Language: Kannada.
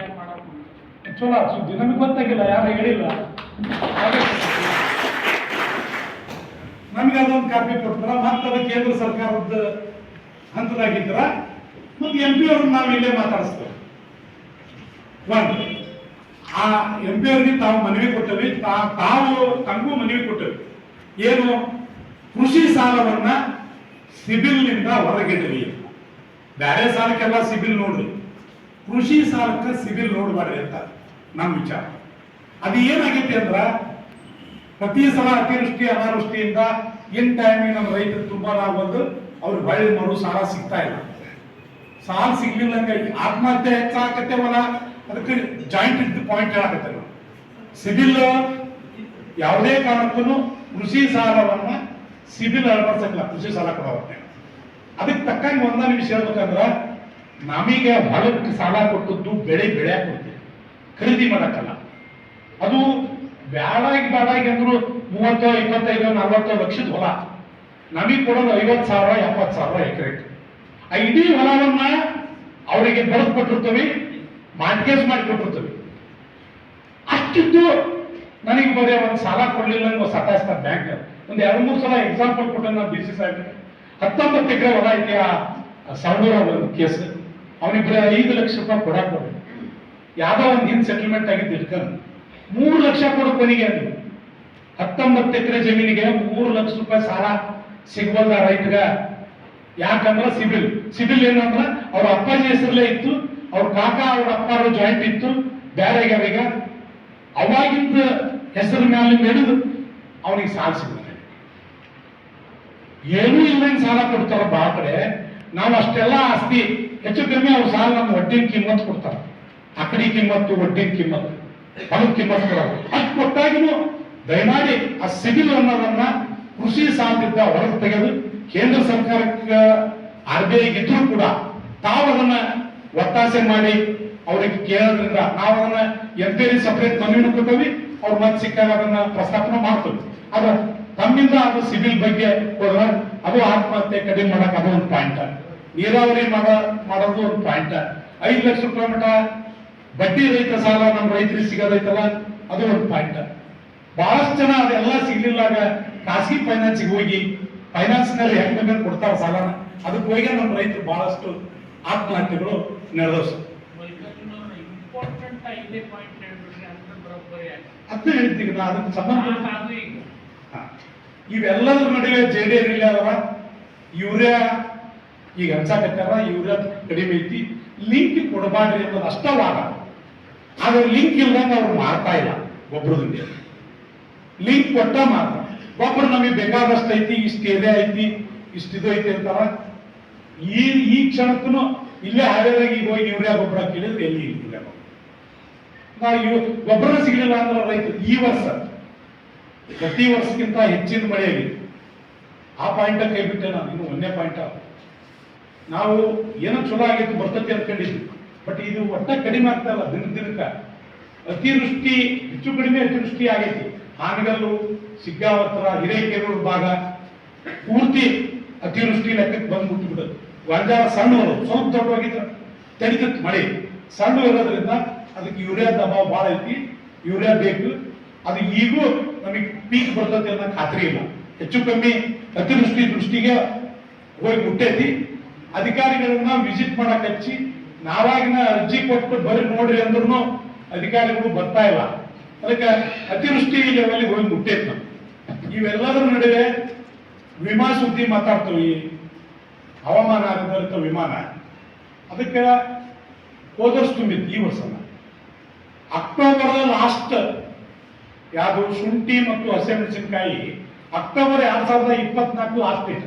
ಯಾರು ಮಾಡೋದು? ಚಲೋ ಸುದ್ದಿ. ನಮಗೆ ಗೊತ್ತಾಗಿಲ್ಲ, ಯಾರು ಹೇಳಿಲ್ಲ. ನಮಗೆ ಅದೊಂದು ಕಾಪಿ ಕೊಡ್ತಾರ. ಮತ್ತೆ ಅದು ಕೇಂದ್ರ ಸರ್ಕಾರದ ಹಂತದಾಗಿದ್ರ ಮತ್ತೆ ಎಂ ಪಿ ಅವ್ರನ್ನ ನಾವು ಇಲ್ಲೇ ಮಾತಾಡಿಸ್ತೇವೆ. ಒಂದು, ಆ ಎಂ ಪಿ ಅವ್ರಿಗೆ ತಾವು ಮನವಿ ಕೊಟ್ಟವಿ. ತಾವು ತಮಗೂ ಮನವಿ ಕೊಟ್ಟವಿ. ಏನು? ಕೃಷಿ ಸಾಲವನ್ನ ಸಿಬಿಲ್ನಿಂದ ಹೊರಗಿಡಲಿ ಬೇರೆ ಸಾಲಕ್ಕೆಲ್ಲ ಸಿಬಿಲ್ ನೋಡ್ರಿ. ಕೃಷಿ ಸಾಲಕ್ಕೆ ಸಿಬಿಲ್ ನೋಡ್ಬಾರ್ರಿ ಅಂತ ನಮ್ಮ ವಿಚಾರ. ಅದು ಏನಾಗೈತಿ ಅಂದ್ರ, ಪ್ರತಿ ಸಲ ಅತಿವೃಷ್ಟಿ, ಅನಾವೃಷ್ಟಿಯಿಂದ ಇನ್ ಟೈಮಿಗೆ ನಮ್ಮ ರೈತರು ತುಂಬಾ ಬಂದು ಅವ್ರಿಗೆ ಬಳ್ಳಿ ಮರು ಸಾಲ ಸಿಗ್ತಾ ಇಲ್ಲ. ಸಾಲ ಸಿಗ್ಲಿಲ್ಲ ಆತ್ಮಹತ್ಯೆ ಹೆಚ್ಚಾಗತ್ತೇವಲ್ಲ ಅದಕ್ಕೆ ಜಾಯಿಂಟ್ ಇದ್ದ ಪಾಯಿಂಟ್ ಹೇಳಾಕತ್ತೆ ನಾವು ಸಿಬಿಲ್ ಯಾವುದೇ ಕಾರಣಕ್ಕೂ ಕೃಷಿ ಸಾಲವನ್ನ ಸಿಬಿಲ್ ಅಳವಡಿಸಲ್ಲ ಕೃಷಿ ಸಾಲ ಕೊಡೋತ್ತೆ ಅದಕ್ಕೆ ತಕ್ಕಂಗೆ ಒಂದ ನಿಮಿಷ ಹೇಳ್ಬೇಕಂದ್ರ ನಮಗೆ ಹೊಲಕ್ಕೆ ಸಾಲ ಕೊಟ್ಟದ್ದು ಬೆಳೆ ಬೆಳೆ ಕೊಡ್ತೀವಿ. ಖರೀದಿ ಮಾಡಕ್ಕಲ್ಲ. ಅದು ಬ್ಯಾಡಾಗಿ ಬ್ಯಾಡಾಗಿ ಅಂದ್ರು ಮೂವತ್ತು, ಇಪ್ಪತ್ತೈದು, ನಲವತ್ತು ಲಕ್ಷದ ಹೊಲ. ನಮಗೆ ಕೊಡೋದು ಐವತ್ತು ಸಾವಿರ, ಎಪ್ಪತ್ತು ಸಾವಿರ ಎಕರೆ. ಆ ಇಡೀ ಹೊಲವನ್ನ ಅವರಿಗೆ ಬರೆದು ಕೊಟ್ಟಿರ್ತೀವಿ ಮಾರ್ಗೇಜ್ ಮಾಡಿ ಅಷ್ಟಿದ್ದು ನನಗೆ ಬರೀ ಒಂದು ಸಾಲ ಕೊಡ್ಲಿಲ್ಲ ಅನ್ನೋ ಸತಾಯಿಸ್ತ ಬ್ಯಾಂಕ್. ಒಂದು ಎರಡು, ಮೂರು ಸಲ ಎಕ್ಸಾಂಪಲ್ ಕೊಟ್ಟು ನಾನು ಬಿಸಿ ಸಿ ಹತ್ತೊಂಬತ್ತು ಎಕರೆ ಹೊಲ ಐತಿ ಆ ಒಂದು ಕೇಸ್. ಅವನಿಗೆ ಬರೀ ಐದು ಲಕ್ಷ ರೂಪಾಯಿ ಕೊಡಕ್ಕೆ ಹೋಗಿ ಯಾವ್ದೋ ಒಂದು ಹಿಂದ್ ಸೆಟಲ್ಮೆಂಟ್ ಆಗಿದ್ದು ಇಟ್ಕೊಂಡು ಮೂರು ಲಕ್ಷ ಕೊಡು ಕೊನೆಗೆ ಅದು. ಹತ್ತೊಂಬತ್ತು ಎಕರೆ ಜಮೀನಿಗೆ ಮೂರು ಲಕ್ಷ ರೂಪಾಯಿ ಸಾಲ ಸಿಗ್ಬೋದ ರೈತಗ? ಯಾಕಂದ್ರೆ ಸಿಬಿಲ್. ಸಿಬಿಲ್ ಏನಂದ್ರ ಅವ್ರ ಅಪ್ಪಾಜಿ ಹೆಸರಲ್ಲೇ ಇತ್ತು, ಅವ್ರ ಕಾಕ ಅವ್ರ ಅಪ್ಪಾರು ಜಾಯಿಂಟ್ ಇತ್ತು ಬೇರೆ ಈಗ ಅವಾಗಿಂದ ಹೆಸರು ಮೇಲೆ ನಡೆದು ಅವನಿಗೆ ಸಾಲ ಸಿಗುತ್ತೆ ಏನೂ ಇಲ್ಲಂಗೆ ಸಾಲ ಕೊಡ್ತಾರ ಬಾ ನಾವು ಅಷ್ಟೆಲ್ಲ ಆಸ್ತಿ, ಹೆಚ್ಚು ಕಮ್ಮಿ ಅವ್ರು ಸಾಲ ನಮ್ಮ ಒಡ್ಡಿನ ಕಿಮ್ಮತ್ ಕೊಡ್ತಾರೆ. ಅಕಡಿ ಕಿಮ್ಮತ್ತು ಒಡ್ಡಿನ ಕಿಮ್ಮತ್ತು ಹೊಲದ ಕಿಮ್ಮತ್ ಕೊಡೋದು ಅಷ್ಟು ಕೊಟ್ಟಾಗಿನೂ ದಯಮಾಡಿ ಆ ಸಿಬಿಲ್ ಅನ್ನೋದನ್ನ ಕೃಷಿ ಸಾಲದಿಂದ ಹೊರಗೆ ತೆಗೆದು ಕೇಂದ್ರ ಸರ್ಕಾರಕ್ಕೆ ಆರ್ ಬಿ ಐ ಇದ್ರು ಕೂಡ ತಾವು ಅದನ್ನ ಒತ್ತಾಸೆ ಮಾಡಿ ಅವ್ರಿಗೆ ಕೇಳೋದ್ರಿಂದ ನಾವು ಅದನ್ನ ಎಂತೇಳಿ ಸಪ್ರೇಟ್ ಮನವಿ ಕೊಡ್ತೀವಿ, ಅವ್ರು ಮತ್ ಸಿಕ್ಕಾಗ ಅದನ್ನ ಪ್ರಸ್ತಾಪನೆ ಮಾಡ್ತೀವಿ. ಆದ್ರೆ ತಮ್ಮಿಂದ ಅದು ಸಿವಿಲ್ ಬಗ್ಗೆ ಹೋದ್ರೆ ಅದು ಆತ್ಮಹತ್ಯೆ ಕಡಿಮೆ ಮಾಡಕ್ ಅದು ಒಂದು ಪಾಯಿಂಟ್ ನೀರಾವರಿ ಮಾಡೋ ಮಾಡೋದು ಒಂದು ಪಾಯಿಂಟ್ ಐದು ಲಕ್ಷ ರೂಪಾಯಿ ಮಟ ಬಡ್ಡಿ ರೈತ ಸಾಲ ನಮ್ಮ ರೈತರಿಗೆ ಸಿಗೋದೈತಲ್ಲ ಅದು ಒಂದು ಪಾಯಿಂಟ್ ಬಹಳಷ್ಟು ಜನ ಅದೆಲ್ಲ ಸಿಗ್ಲಿಲ್ಲಾಗ ಖಾಸಗಿ ಫೈನಾನ್ಸಿಗೆ ಹೋಗಿ ಫೈನಾನ್ಸ್ನಲ್ಲಿ ಹೆಂಗ್ ಕೊಡ್ತಾರ ಸಾಲನ. ಅದಕ್ಕೆ ಹೋಗಿ ನಮ್ಮ ರೈತರು ಬಹಳಷ್ಟು ಆತ್ಮಹತ್ಯೆಗಳು ನಡೆದವು. ಅದನ್ನ ಹೇಳ್ತೀವಿ ನಾ ಅದಕ್ಕೆ ಸಂಬಂಧ ಇವೆಲ್ಲದ್ರ ನಡುವೆ ಜೆ ಡಿ ಯೂರಿಯಾ ಈಗ ಅನ್ಸಾಕತ್ತಾರ ಇವ್ರ ಕಡಿಮೆ ಐತಿ. ಲಿಂಕ್ ಕೊಡಬಾರ್ರಿ ಅನ್ನೋದು ಅಷ್ಟ ವಾದ. ಆದ್ರೆ ಲಿಂಕ್ ಇಲ್ದಂಗ ಅವ್ರು ಮಾಡ್ತಾ ಇಲ್ಲ ಗೊಬ್ಬರದಿಂದ ಲಿಂಕ್ ಕೊಟ್ಟ ಮಾತ್ರ. ಗೊಬ್ಬರ ನಮಗೆ ಬೇಕಾದಷ್ಟು ಐತಿ, ಇಷ್ಟು ಏರಿಯಾ ಐತಿ, ಇಷ್ಟು ಇದು ಐತಿ ಅಂತಾರ. ಈ ಈ ಕ್ಷಣಕ್ಕೂ ಇಲ್ಲೇ ಈಗ ಹೋಗಿ ಯೂರಿಯಾ ಗೊಬ್ಬರ ಕೇಳಿದ್ರೆ ಎಲ್ಲಿ ಇಲ್ಲ ನಾವು ಗೊಬ್ಬರ ಸಿಗಲಿಲ್ಲ ಅಂದ್ರೆ ರೈತರು ಈ ವರ್ಷ, ಪ್ರತಿ ವರ್ಷಕ್ಕಿಂತ ಹೆಚ್ಚಿನ ಮಳೆಯಾಗಿ ಆ ಪಾಯಿಂಟ್ ಕೈ ಬಿಟ್ಟೆ ನಾನು, ಇನ್ನು ಒಂದೇ ಪಾಯಿಂಟ್ ನಾವು ಏನೋ ಚಲೋ ಆಗಿತ್ತು, ಬರ್ತೈತಿ ಅನ್ಕೊಂಡಿದ್ವಿ. ಬಟ್ ಇದು ಒಟ್ಟ ಕಡಿಮೆ ಆಗ್ತಾ ದಿನ ದಿನಕ್ಕ ಅತಿವೃಷ್ಟಿ, ಹೆಚ್ಚು ಕಡಿಮೆ ಅತಿವೃಷ್ಟಿ ಆಗೈತಿ. ಹಾನಗಲ್ಲು ಸಿಗ್ಗಾವತ್ರ ಹಿರೇಕೆರೂರು ಭಾಗ ಪೂರ್ತಿ ಅತಿವೃಷ್ಟಿ ಲೆಕ್ಕಕ್ಕೆ ಬಂದ್ಬಿಟ್ಟು ಬಿಡೋದು ಗೊಂಜಾಳ ಸಣ್ಣವರು ಸ್ವಲ್ಪ ದೊಡ್ಡವಾಗಿದ್ರೆ ತಡಿತತ್ತು ಮಳೆ. ಸಣ್ಣ ಇರೋದ್ರಿಂದ ಅದಕ್ಕೆ ಯೂರಿಯಾದ ದಬಾವ್ ಭಾಳ ಐತಿ. ಯೂರಿಯಾ ಬೇಕು. ಅದು ಈಗೂ ನಮಗೆ ಪೀಕ್ ಬರ್ತೈತಿ ಅನ್ನೋ ಖಾತ್ರಿ ಇಲ್ಲ. ಹೆಚ್ಚು ಕಮ್ಮಿ ಅತಿವೃಷ್ಟಿ ದೃಷ್ಟಿಗೆ ಹೋಗಿ ಮುಟ್ಟೈತಿ. ಅಧಿಕಾರಿಗಳನ್ನ ವಿಸಿಟ್ ಮಾಡಕ್ ಹಚ್ಚಿ, ನಾವಾಗಿನ ಅರ್ಜಿ ಕೊಟ್ಟು ಬರೀ ನೋಡ್ರಿ ಅಂದ್ರೂ ಅಧಿಕಾರಿಗಳು ಬರ್ತಾ ಇಲ್ಲ. ಅದಕ್ಕೆ ಅತಿವೃಷ್ಟಿ ಲೆವೆಲ್ ಹೋಗಿ ಮುಟ್ಟೈತೆ ನಾವು ಇವೆಲ್ಲದರ ನಡುವೆ ವಿಮಾ ಸುದ್ದಿ ಮಾತಾಡ್ತೀವಿ. ಹವಾಮಾನ ಆಧಾರಿತ ವಿಮಾನ. ಅದಕ್ಕೆ ಹೋದಷ್ಟು ತುಂಬಿತ್ತು ಈ ವರ್ಷ. ಅಕ್ಟೋಬರ್ ಲಾಸ್ಟ್ ಯಾವುದು ಶುಂಠಿ ಮತ್ತು ಹಸಿಮೆಣಸಿನಕಾಯಿ ಅಕ್ಟೋಬರ್ ಎರಡ್ ಸಾವಿರದ ಇಪ್ಪತ್ನಾಲ್ಕು ಲಾಸ್ಟ್ ಡೇಟ್